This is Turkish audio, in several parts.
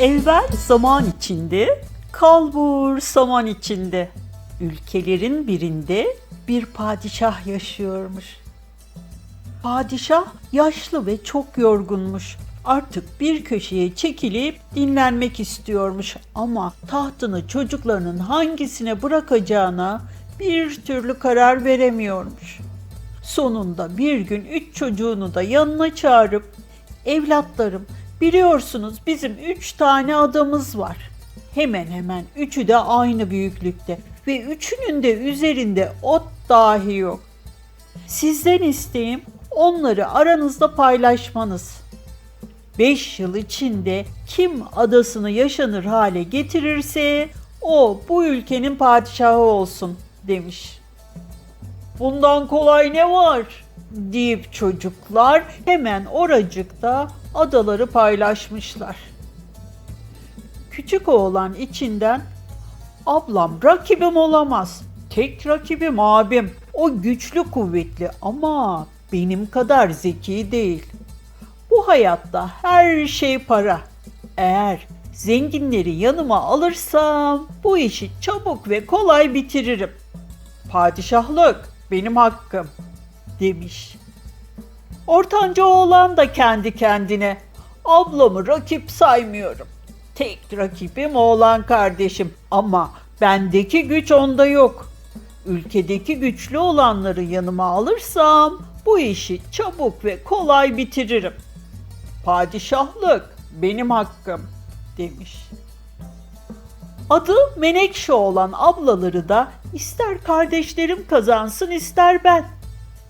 Evvel zaman içinde, kalbur saman içinde. Ülkelerin birinde bir padişah yaşıyormuş. Padişah yaşlı ve çok yorgunmuş. Artık bir köşeye çekilip dinlenmek istiyormuş ama tahtını çocuklarının hangisine bırakacağına bir türlü karar veremiyormuş. Sonunda bir gün üç çocuğunu da yanına çağırıp evlatlarım biliyorsunuz bizim üç tane adamız var. Hemen hemen üçü de aynı büyüklükte ve üçünün de üzerinde ot dahi yok. Sizden isteğim onları aranızda paylaşmanız. Beş yıl içinde kim adasını yaşanır hale getirirse o bu ülkenin padişahı olsun demiş. Bundan kolay ne var? Deyip çocuklar hemen oracıkta adaları paylaşmışlar. Küçük oğlan içinden ablam rakibim olamaz. Tek rakibim abim. O güçlü kuvvetli ama benim kadar zeki değil. Bu hayatta her şey para. Eğer zenginleri yanıma alırsam bu işi çabuk ve kolay bitiririm. Padişahlık benim hakkım demiş. Ortanca oğlan da kendi kendine ablamı rakip saymıyorum. Tek rakibim oğlan kardeşim ama bendeki güç onda yok. Ülkedeki güçlü olanları yanıma alırsam bu işi çabuk ve kolay bitiririm. Padişahlık benim hakkım demiş. Adı Menekşe olan ablaları da ister kardeşlerim kazansın ister ben.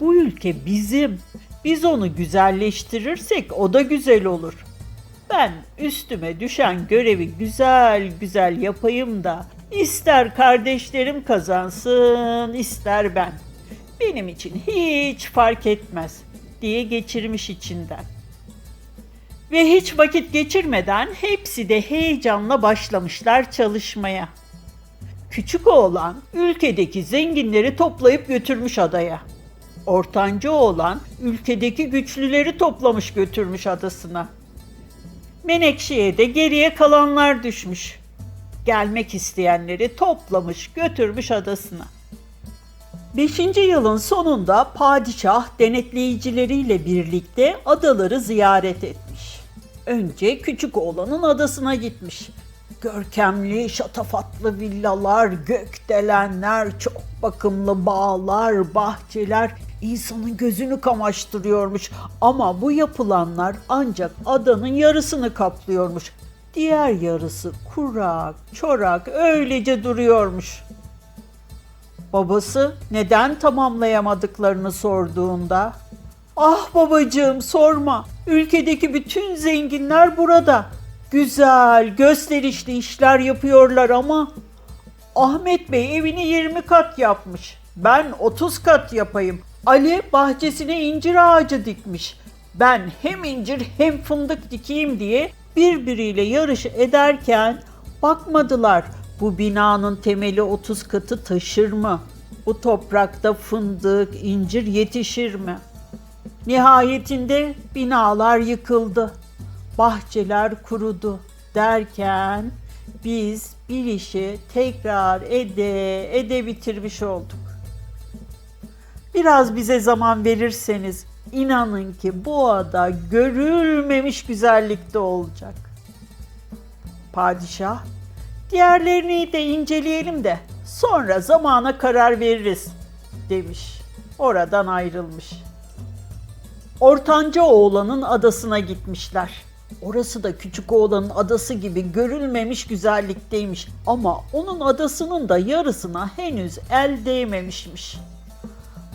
Bu ülke bizim. Biz onu güzelleştirirsek o da güzel olur. Ben üstüme düşen görevi güzel güzel yapayım da ister kardeşlerim kazansın ister ben. Benim için hiç fark etmez diye geçirmiş içinden. Ve hiç vakit geçirmeden hepsi de heyecanla başlamışlar çalışmaya. Küçük oğlan ülkedeki zenginleri toplayıp götürmüş adaya. Ortanca oğlan ülkedeki güçlüleri toplamış götürmüş adasına. Menekşe'ye de geriye kalanlar düşmüş. Gelmek isteyenleri toplamış götürmüş adasına. Beşinci yılın sonunda padişah denetleyicileriyle birlikte adaları ziyaret etmiş. Önce küçük oğlanın adasına gitmiş. Görkemli, şatafatlı villalar, gökdelenler, çok bakımlı bağlar, bahçeler insanın gözünü kamaştırıyormuş. Ama bu yapılanlar ancak adanın yarısını kaplıyormuş. Diğer yarısı kurak, çorak öylece duruyormuş. Babası neden tamamlayamadıklarını sorduğunda Ah babacığım sorma. Ülkedeki bütün zenginler burada. Güzel, gösterişli işler yapıyorlar ama Ahmet Bey evini 20 kat yapmış. Ben 30 kat yapayım. Ali bahçesine incir ağacı dikmiş. Ben hem incir hem fındık dikeyim diye birbiriyle yarış ederken bakmadılar bu binanın temeli 30 katı taşır mı? Bu toprakta fındık, incir yetişir mi? Nihayetinde binalar yıkıldı. Bahçeler kurudu derken biz bir işi tekrar ede ede bitirmiş olduk. Biraz bize zaman verirseniz inanın ki bu ada görülmemiş güzellikte olacak. Padişah, diğerlerini de inceleyelim de sonra zamana karar veririz demiş. Oradan ayrılmış. Ortanca oğlanın adasına gitmişler. Orası da küçük oğlanın adası gibi görülmemiş güzellikteymiş ama onun adasının da yarısına henüz el değmemişmiş.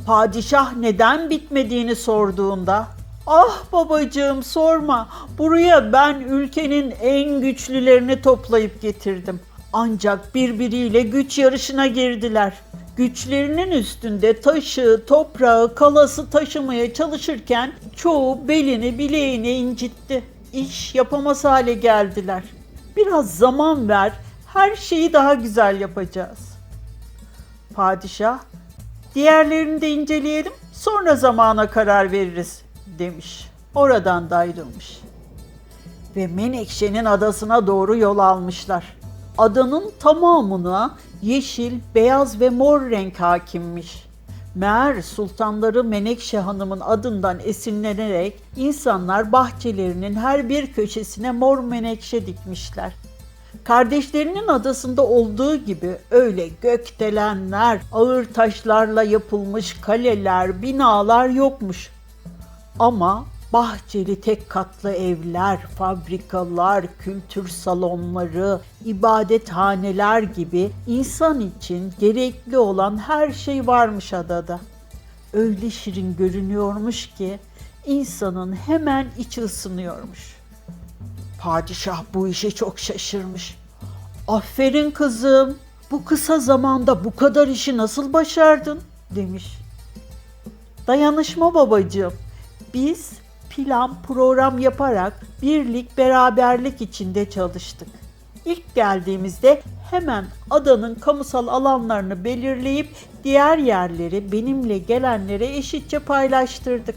Padişah neden bitmediğini sorduğunda Ah babacığım sorma. Buraya ben ülkenin en güçlülerini toplayıp getirdim. Ancak birbiriyle güç yarışına girdiler. Güçlerinin üstünde taşı, toprağı, kalası taşımaya çalışırken çoğu belini bileğini incitti. İş yapamaz hale geldiler. Biraz zaman ver, her şeyi daha güzel yapacağız. Padişah, diğerlerini de inceleyelim, sonra zamana karar veririz demiş. Oradan da ayrılmış. ve Menekşe'nin adasına doğru yol almışlar. Adanın tamamına yeşil, beyaz ve mor renk hakimmiş. Meğer sultanları Menekşe Hanım'ın adından esinlenerek insanlar bahçelerinin her bir köşesine mor menekşe dikmişler. Kardeşlerinin adasında olduğu gibi öyle gökdelenler, ağır taşlarla yapılmış kaleler, binalar yokmuş. Ama bahçeli tek katlı evler, fabrikalar, kültür salonları, ibadethaneler gibi insan için gerekli olan her şey varmış adada. Öyle şirin görünüyormuş ki insanın hemen içi ısınıyormuş. Padişah bu işe çok şaşırmış. Aferin kızım. Bu kısa zamanda bu kadar işi nasıl başardın? demiş. Dayanışma babacığım. Biz plan program yaparak birlik beraberlik içinde çalıştık. İlk geldiğimizde hemen adanın kamusal alanlarını belirleyip diğer yerleri benimle gelenlere eşitçe paylaştırdık.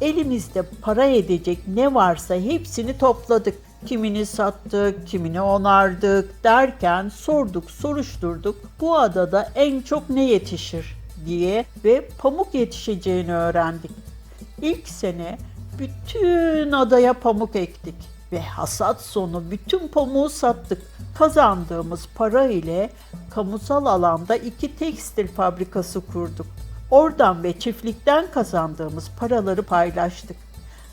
Elimizde para edecek ne varsa hepsini topladık. Kimini sattık, kimini onardık derken sorduk, soruşturduk. Bu adada en çok ne yetişir diye ve pamuk yetişeceğini öğrendik. İlk sene bütün adaya pamuk ektik ve hasat sonu bütün pamuğu sattık. Kazandığımız para ile kamusal alanda iki tekstil fabrikası kurduk. Oradan ve çiftlikten kazandığımız paraları paylaştık.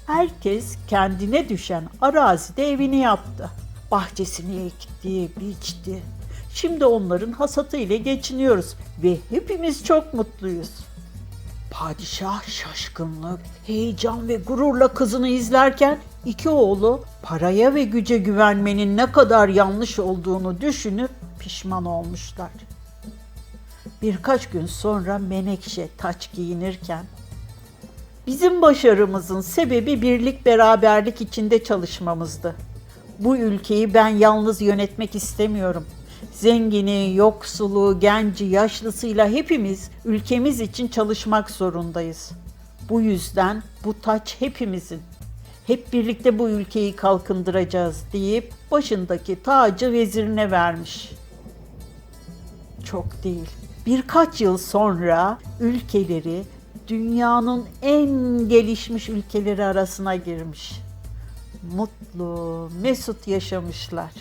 Herkes kendine düşen arazide evini yaptı. Bahçesini ekti, biçti. Şimdi onların hasatı ile geçiniyoruz ve hepimiz çok mutluyuz. Padişah şaşkınlık, heyecan ve gururla kızını izlerken iki oğlu paraya ve güce güvenmenin ne kadar yanlış olduğunu düşünüp pişman olmuşlar. Birkaç gün sonra Menekşe taç giyinirken Bizim başarımızın sebebi birlik beraberlik içinde çalışmamızdı. Bu ülkeyi ben yalnız yönetmek istemiyorum. Zengini, yoksulu, genci, yaşlısıyla hepimiz ülkemiz için çalışmak zorundayız. Bu yüzden bu taç hepimizin. Hep birlikte bu ülkeyi kalkındıracağız deyip başındaki tacı vezirine vermiş. Çok değil. Birkaç yıl sonra ülkeleri dünyanın en gelişmiş ülkeleri arasına girmiş. Mutlu, mesut yaşamışlar.